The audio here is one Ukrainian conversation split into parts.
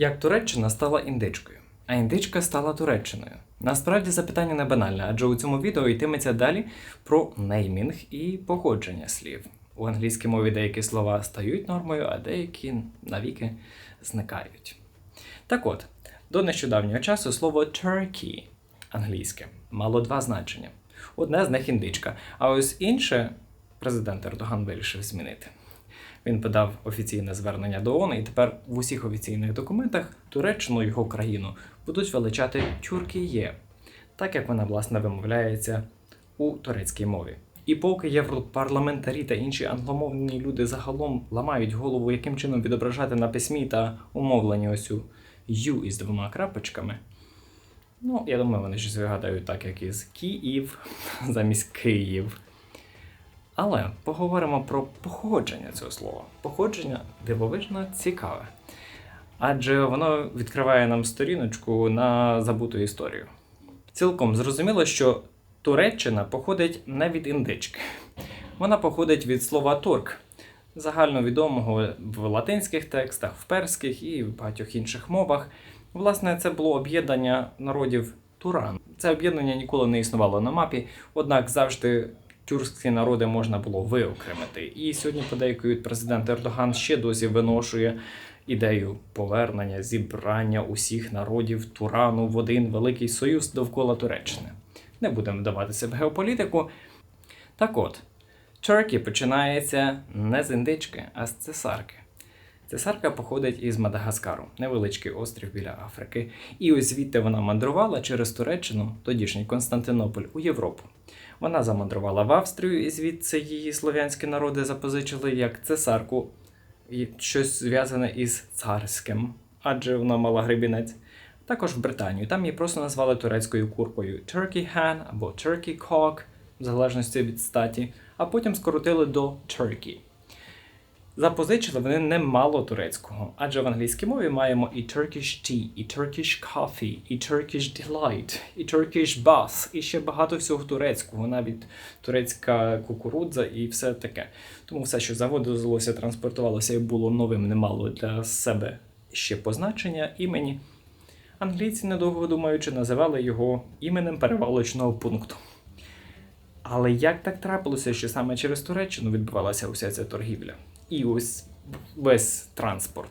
Як Туреччина стала індичкою, а індичка стала Туреччиною. Насправді запитання не банальне, адже у цьому відео йтиметься далі про неймінг і походження слів. У англійській мові деякі слова стають нормою, а деякі навіки зникають. Так от, до нещодавнього часу слово turkey англійське мало два значення. Одне з них індичка, а ось інше президент Ердоган вирішив змінити. Він подав офіційне звернення до ООН, і тепер в усіх офіційних документах Туреччину його країну будуть величати Тюркіє, так як вона власне вимовляється у турецькій мові. І поки європарламентарі та інші англомовні люди загалом ламають голову, яким чином відображати на письмі та умовленні ось цю «ю» із двома крапочками, ну, я думаю, вони щось вигадають так, як із Київ замість Київ. Але поговоримо про походження цього слова. Походження дивовижно цікаве. Адже воно відкриває нам сторіночку на забуту історію. Цілком зрозуміло, що Туреччина походить не від індички. Вона походить від слова турк, загальновідомого в латинських текстах, в перських і в багатьох інших мовах. Власне, це було об'єднання народів Туран. Це об'єднання ніколи не існувало на мапі, однак завжди тюркські народи можна було виокремити. І сьогодні подейкують президент Ердоган ще досі виношує ідею повернення, зібрання усіх народів Турану в один великий союз довкола Туреччини. Не будемо вдаватися в геополітику. Так от, Turkey починається не з індички, а з цесарки. Цесарка походить із Мадагаскару, невеличкий острів біля Африки. І ось звідти вона мандрувала через Туреччину, тодішній Константинополь, у Європу. Вона замандрувала в Австрію, і звідси її слов'янські народи запозичили як цесарку, і щось зв'язане із царським, адже вона мала гребінець. Також в Британію. Там її просто назвали турецькою куркою Turkey Hen або Turkey Cock, в залежності від статі, а потім скоротили до Turkey. Запозичили вони немало турецького, адже в англійській мові маємо і Turkish tea, і Turkish coffee, і Turkish delight, і Turkish bus, і ще багато всього турецького, навіть турецька кукурудза і все таке. Тому все, що заводилося, транспортувалося і було новим, немало для себе ще позначення імені. Англійці, недовго думаючи, називали його іменем перевалочного пункту. Але як так трапилося, що саме через Туреччину відбувалася уся ця торгівля? І ось весь транспорт.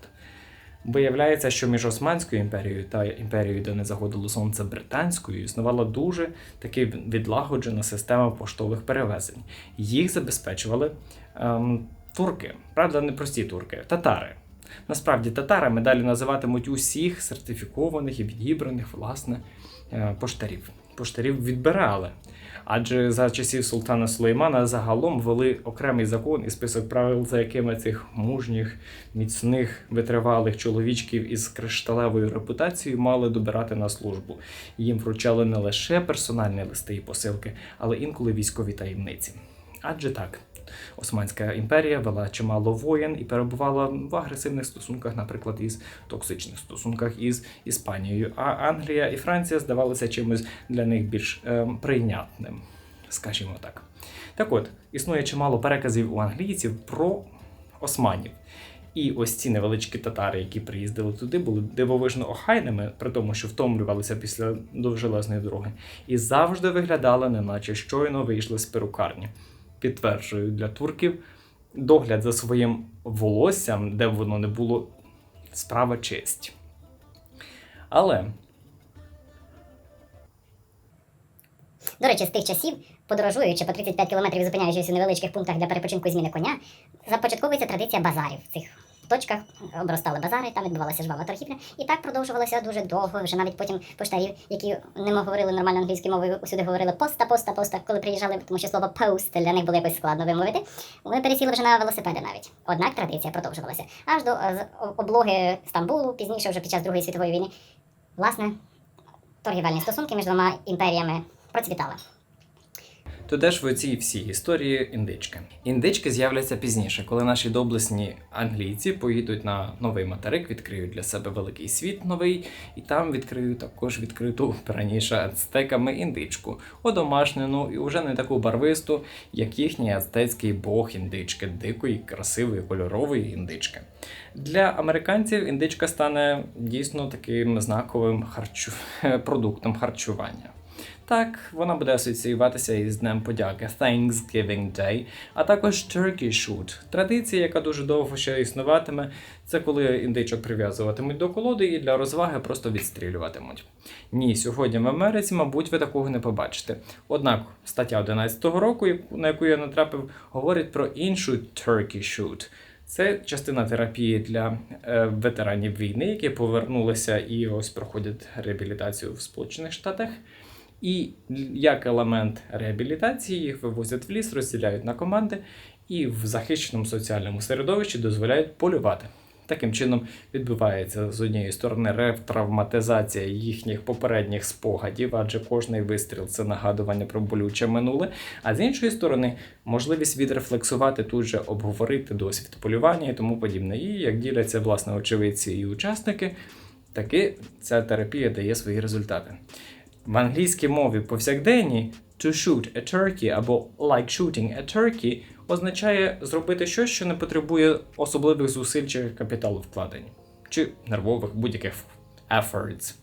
Виявляється, що між Османською імперією та імперією, де не заходило сонце британською, існувала дуже таки відлагоджена система поштових перевезень. Їх забезпечували ем, турки, правда, не прості турки, татари. Насправді, татарами далі називатимуть усіх сертифікованих і відібраних власне е, поштарів. Поштарів відбирали. Адже за часів султана Сулеймана загалом вели окремий закон і список правил, за якими цих мужніх, міцних, витривалих чоловічків із кришталевою репутацією мали добирати на службу. Їм вручали не лише персональні листи і посилки, але інколи військові таємниці. Адже так, Османська імперія вела чимало воєн і перебувала в агресивних стосунках, наприклад, із токсичних стосунках із Іспанією. А Англія і Франція здавалися чимось для них більш е, прийнятним, скажімо так. Так от, існує чимало переказів у англійців про османів. І ось ці невеличкі татари, які приїздили туди, були дивовижно охайними, при тому, що втомлювалися після довжелезної дороги, і завжди виглядали, неначе щойно вийшли з перукарні підтверджую для турків догляд за своїм волоссям, де б воно не було справа честь. Але До речі, з тих часів, подорожуючи по 35 кілометрів, зупиняючись у невеличких пунктах для перепочинку і зміни коня, започатковується традиція базарів. Цих точках обростали базари, там відбувалася жвава торгівля. І так продовжувалося дуже довго. Вже навіть потім поштарів, які не говорили нормально англійською мовою, усюди говорили поста, поста, поста, коли приїжджали, тому що слово пост для них було якось складно вимовити. Вони пересіли вже на велосипеди навіть. Однак традиція продовжувалася аж до е, облоги Стамбулу, пізніше, вже під час Другої світової війни. Власне, торгівельні стосунки між двома імперіями процвітали. То де ж в цій всій історії індички? Індички з'являться пізніше, коли наші доблесні англійці поїдуть на новий материк, відкриють для себе великий світ новий, і там відкриють також відкриту раніше ацтеками індичку, одомашнену і вже не таку барвисту, як їхній ацтецький бог індички, дикої, красивої, кольорової індички. Для американців індичка стане дійсно таким знаковим харчу... продуктом харчування. Так, вона буде асоціюватися із Днем подяки Thanksgiving Day, а також Turkey Shoot. Традиція, яка дуже довго ще існуватиме, це коли індичок прив'язуватимуть до колоди і для розваги просто відстрілюватимуть. Ні, сьогодні в Америці, мабуть, ви такого не побачите. Однак стаття 11 року, на яку я натрапив, говорить про іншу Turkey Shoot. Це частина терапії для е, ветеранів війни, які повернулися і ось проходять реабілітацію в Сполучених Штатах. І як елемент реабілітації їх вивозять в ліс, розділяють на команди і в захищеному соціальному середовищі дозволяють полювати. Таким чином відбувається з однієї сторони ревтравматизація їхніх попередніх спогадів, адже кожний вистріл це нагадування про болюче минуле. А з іншої сторони, можливість відрефлексувати тут же обговорити досвід полювання і тому подібне. І як діляться власне очевидці і учасники, таки ця терапія дає свої результати. В англійській мові повсякденні to shoot a turkey або like shooting a turkey означає зробити щось, що не потребує особливих зусиль чи капіталу вкладень, чи нервових будь-яких efforts.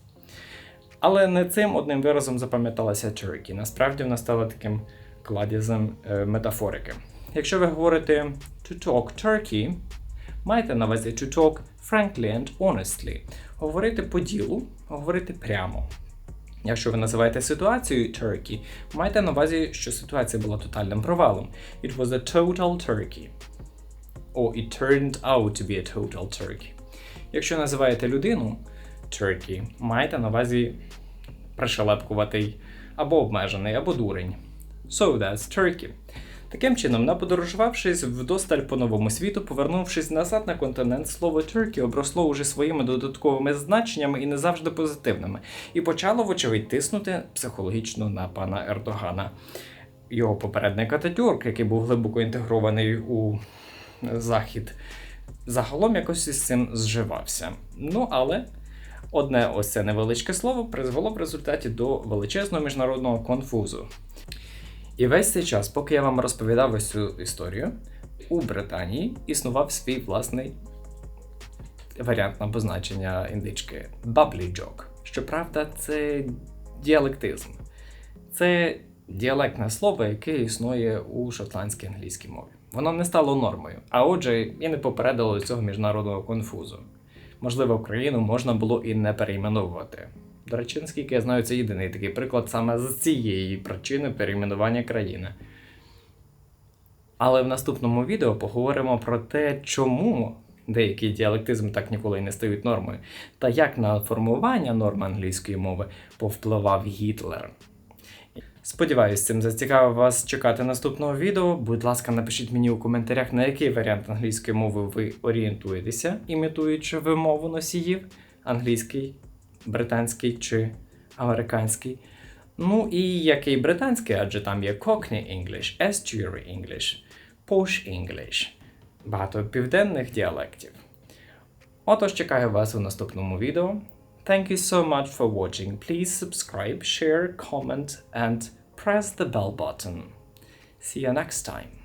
Але не цим одним виразом запам'яталася turkey. Насправді вона стала таким кладізем е, метафорики. Якщо ви говорите to talk turkey, майте на увазі to talk frankly and honestly. Говорити по ділу, говорити прямо. Якщо ви називаєте ситуацію turkey, майте на увазі, що ситуація була тотальним провалом. It was a total turkey. Or it turned out to be a total turkey. Якщо називаєте людину turkey, майте на увазі пришелепкуватий або обмежений, або дурень. So that's turkey. Таким чином, наподорожувавшись вдосталь по новому світу, повернувшись назад на континент, слово Turkey обросло уже своїми додатковими значеннями і не завжди позитивними, і почало, вочевидь, тиснути психологічно на пана Ердогана. Його попередник Ататюрк, який був глибоко інтегрований у захід, загалом якось із цим зживався. Ну але одне ось це невеличке слово призвело в результаті до величезного міжнародного конфузу. І весь цей час, поки я вам розповідав ось цю історію, у Британії існував свій власний варіант на позначення індички Bubbly Joke. Щоправда, це діалектизм. Це діалектне слово, яке існує у шотландській англійській мові. Воно не стало нормою, а отже, і не попередило цього міжнародного конфузу. Можливо, Україну можна було і не перейменовувати. До речі, наскільки я знаю, це єдиний такий приклад саме з цієї причини перейменування країни. Але в наступному відео поговоримо про те, чому деякі діалектизми так ніколи й не стають нормою, та як на формування норм англійської мови повпливав Гітлер. Сподіваюсь, цим зацікавив вас чекати наступного відео. Будь ласка, напишіть мені у коментарях, на який варіант англійської мови ви орієнтуєтеся, імітуючи вимову носіїв англійський, британський чи американський. Ну і який британський, адже там є Cockney English, Estuary English, Posh English, багато південних діалектів. Отож, чекаю вас у наступному відео. Thank you so much for watching. Please subscribe, share, comment, and press the bell button. See you next time.